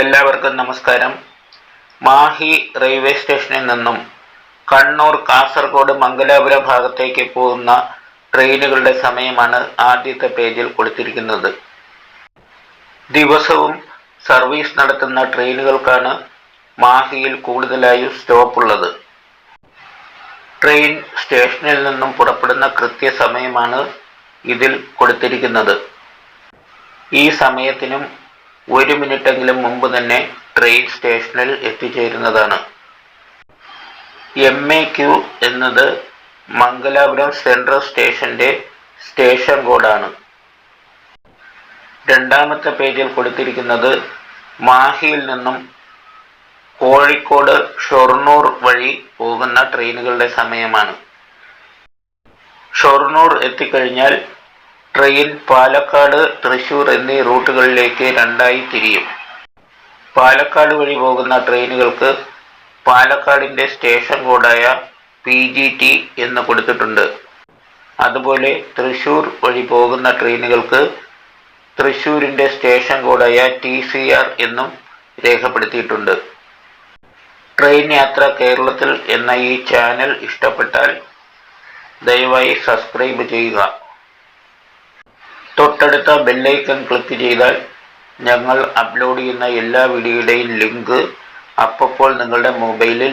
എല്ലാവർക്കും നമസ്കാരം. മാഹി റെയിൽവേ സ്റ്റേഷനിൽ നിന്നും കണ്ണൂർ കാസർഗോഡ് മംഗലാപുരം ഭാഗത്തേക്ക് പോകുന്ന ട്രെയിനുകളുടെ സമയമാണ് ആദ്യത്തെ പേജിൽ കൊടുത്തിരിക്കുന്നത്. ദിവസവും സർവീസ് നടത്തുന്ന ട്രെയിനുകൾക്കാണ് മാഹിയിൽ കൂടുതലായും സ്റ്റോപ്പ് ഉള്ളത് ട്രെയിൻ സ്റ്റേഷനിൽ നിന്നും പുറപ്പെടുന്ന കൃത്യസമയമാണ് ഇതിൽ കൊടുത്തിരിക്കുന്നത്. ഈ സമയത്തിനും ഒരു മിനിറ്റെങ്കിലും മുമ്പ് തന്നെ ട്രെയിൻ സ്റ്റേഷനിൽ എത്തിച്ചേരുന്നതാണ്. എം എ ക്യു എന്നത് മംഗലാപുരം സെൻട്രൽ സ്റ്റേഷന്റെ സ്റ്റേഷൻ കോഡാണ് രണ്ടാമത്തെ പേജിൽ കൊടുത്തിരിക്കുന്നത് മാഹിയിൽ നിന്നും കോഴിക്കോട് ഷൊർണൂർ വഴി പോകുന്ന ട്രെയിനുകളുടെ സമയമാണ്. ഷൊർണൂർ എത്തിക്കഴിഞ്ഞാൽ ട്രെയിൻ പാലക്കാട് തൃശൂർ എന്നീ റൂട്ടുകളിലേക്ക് രണ്ടായി തിരിയും. പാലക്കാട് വഴി പോകുന്ന ട്രെയിനുകൾക്ക് പാലക്കാടിന്റെ സ്റ്റേഷൻ കോഡായ പി ജി ടി എന്ന് കൊടുത്തിട്ടുണ്ട്. അതുപോലെ തൃശൂർ വഴി പോകുന്ന ട്രെയിനുകൾക്ക് തൃശൂരിന്റെ സ്റ്റേഷൻ കോഡായ ടി സി ആർ എന്നും രേഖപ്പെടുത്തിയിട്ടുണ്ട്. ട്രെയിൻ യാത്ര കേരളത്തിൽ എന്ന ഈ ചാനൽ ഇഷ്ടപ്പെട്ടാൽ ദയവായി സബ്സ്ക്രൈബ് ചെയ്യുക. തൊട്ടടുത്ത ബെല്ലൈക്കൺ ക്ലിക്ക് ചെയ്താൽ ഞങ്ങൾ അപ്ലോഡ് ചെയ്യുന്ന എല്ലാ വീഡിയോയുടെയും ലിങ്ക് അപ്പോൾ നിങ്ങളുടെ മൊബൈലിൽ